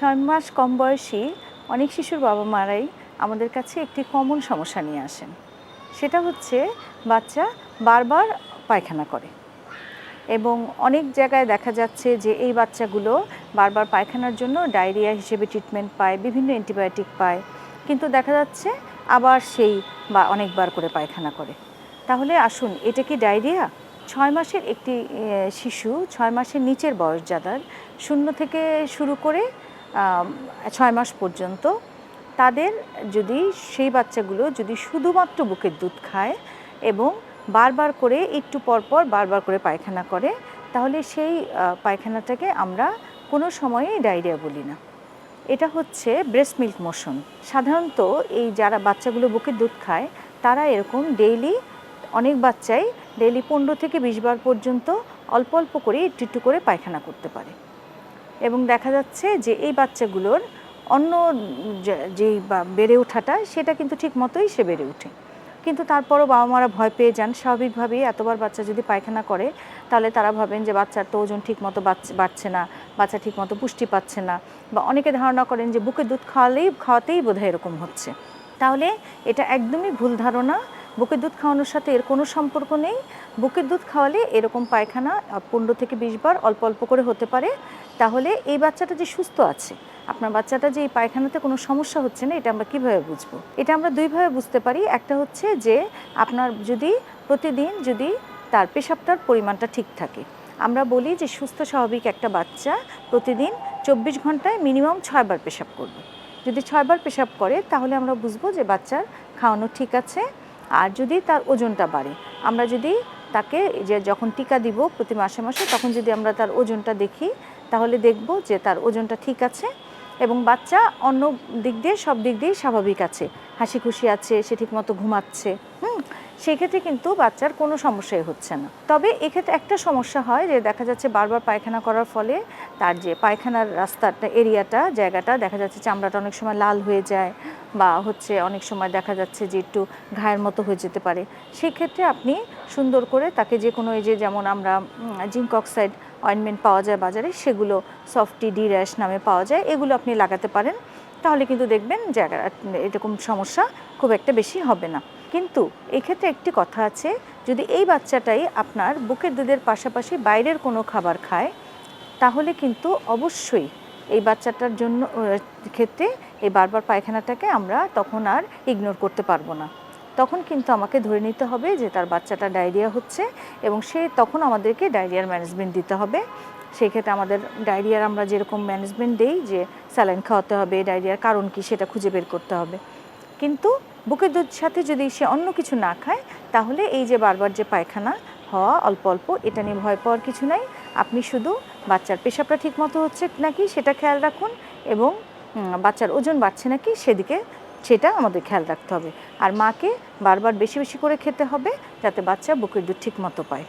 ছয় মাস কম বয়সী অনেক শিশুর বাবা মারাই আমাদের কাছে একটি কমন সমস্যা নিয়ে আসেন। সেটা হচ্ছে বাচ্চা বারবার পায়খানা করে। এবং অনেক জায়গায় দেখা যাচ্ছে যে এই বাচ্চাগুলো বারবার পায়খানার জন্য ডায়রিয়া হিসেবে ট্রিটমেন্ট পায়, বিভিন্ন অ্যান্টিবায়োটিক পায়। কিন্তু দেখা যাচ্ছে আবার সেই বা অনেকবার করে পায়খানা করে। তাহলে আসুন, এটা কি ডায়রিয়া? ছয় মাসের একটি শিশু ছয় মাসের নিচের বয়স যাদের শূন্য থেকে শুরু করে ছয় মাস পর্যন্ত তাদের যদি সেই বাচ্চাগুলো যদি শুধুমাত্র বুকের দুধ খায় এবং বারবার করে একটু পর পর বারবার করে পায়খানা করে, তাহলে সেই পায়খানাটাকে আমরা কোনো সময়েই ডায়রিয়া বলি না। এটা হচ্ছে ব্রেস্ট মিল্ক মোশন সাধারণত এই যারা বাচ্চাগুলো বুকের দুধ খায়, তারা এরকম ডেইলি অনেক বাচ্চাই ডেইলি পনেরো থেকে বিশ বার পর্যন্ত অল্প অল্প করে একটু একটু করে পায়খানা করতে পারে। এবং দেখা যাচ্ছে যে এই বাচ্চাগুলোর অন্য যেই বেড়ে ওঠাটা, সেটা কিন্তু ঠিক মতোই সে বেড়ে ওঠে। কিন্তু তারপরও বাবা মারা ভয় পেয়ে যান। স্বাভাবিকভাবেই এতবার বাচ্চা যদি পায়খানা করে, তাহলে তারা ভাবেন যে বাচ্চার তো ওজন ঠিক মতো বাড়ছে না, বাচ্চা ঠিক মতো পুষ্টি পাচ্ছে না বা অনেকে ধারণা করেন যে বুকে দুধ খাওয়ালেই, খাওয়াতেই বোধহয় এরকম হচ্ছে। তাহলে এটা একদমই ভুল ধারণা। বুকের দুধ খাওয়ানোর সাথে এর কোনো সম্পর্ক নেই। বুকের দুধ খাওয়ালে এরকম পায়খানা পনেরো থেকে বিশ বার অল্প অল্প করে হতে পারে। তাহলে এই বাচ্চাটা যে সুস্থ আছে, আপনার বাচ্চাটা যে এই পায়খানাতে কোনো সমস্যা হচ্ছে না, এটা আমরা কীভাবে বুঝব? এটা আমরা দুইভাবে বুঝতে পারি। একটা হচ্ছে যে, আপনার যদি প্রতিদিন যদি তার পেশাবটার পরিমাণটা ঠিক থাকে, আমরা বলি যে সুস্থ স্বাভাবিক একটা বাচ্চা প্রতিদিন চব্বিশ ঘন্টায় মিনিমাম ছয়বার পেশাব করবে। যদি ছয়বার পেশাব করে, তাহলে আমরা বুঝব যে বাচ্চার খাওয়ানো ঠিক আছে আর যদি তার ওজনটা বাড়ে, আমরা যদি তাকে যে যখন টিকা দিব প্রতি মাসে মাসে, তখন যদি আমরা তার ওজনটা দেখি, তাহলে দেখব যে তার ওজনটা ঠিক আছে এবং বাচ্চা অন্য দিক দিয়ে, সব দিক দিয়েই স্বাভাবিক আছে। হাসি খুশি আছে, সে ঠিকমতো ঘুমাচ্ছে। হুম সেই ক্ষেত্রে কিন্তু বাচ্চার কোনো সমস্যাই হচ্ছে না। তবে এক্ষেত্রে একটা সমস্যা হয় যে দেখা যাচ্ছে বারবার পায়খানা করার ফলে তার যে পায়খানার রাস্তাটা, এরিয়াটা, জায়গাটা দেখা যাচ্ছে চামড়াটা অনেক সময় লাল হয়ে যায় বা হচ্ছে অনেক সময় দেখা যাচ্ছে যে একটু ঘায়ের মতো হয়ে যেতে পারে। সেক্ষেত্রে আপনি সুন্দর করে তাকে যে কোনো এই যে যেমন আমরা জিঙ্ক অক্সাইড অয়েনমেন্ট পাওয়া যায় বাজারে, সেগুলো সফটি ডি র্যাশ নামে পাওয়া যায়, এগুলো আপনি লাগাতে পারেন। তাহলে কিন্তু দেখবেন জায়গা এরকম সমস্যা খুব একটা বেশি হবে না। কিন্তু এক্ষেত্রে একটি কথা আছে, যদি এই বাচ্চাটাই আপনার বুকের দুধের পাশাপাশি বাইরের কোনো খাবার খায়, তাহলে কিন্তু অবশ্যই এই বাচ্চাটার জন্য ক্ষেত্রে এই বারবার পায়খানাটাকে আমরা তখন আর ইগনোর করতে পারব না। তখন কিন্তু আমাকে ধরে নিতে হবে যে তার বাচ্চাটা ডায়রিয়া হচ্ছে এবং সে তখন আমাদেরকে ডায়রিয়ার ম্যানেজমেন্ট দিতে হবে। সেই ক্ষেত্রে আমাদের ডায়রিয়ার আমরা যেরকম ম্যানেজমেন্ট দেই যে স্যালাইন খাওয়াতে হবে, ডায়রিয়ার কারণ কি সেটা খুঁজে বের করতে হবে। কিন্তু বুকের দুধ সাথে যদি সে অন্য কিছু না খায়, তাহলে এই যে বারবার যে পায়খানা হওয়া অল্প অল্প, এটা নিয়ে ভয় পাওয়ার কিছু নাই। আপনি শুধু বাচ্চার পেশাবটা ঠিক মতো হচ্ছে নাকি সেটা খেয়াল রাখুন এবং বাচ্চার ওজন বাড়ছে নাকি সেদিকে সেটা আমাদের খেয়াল রাখতে হবে। আর মাকে বারবার বেশি বেশি করে খেতে হবে যাতে বাচ্চা বুকের দুধ ঠিক মতো পায়।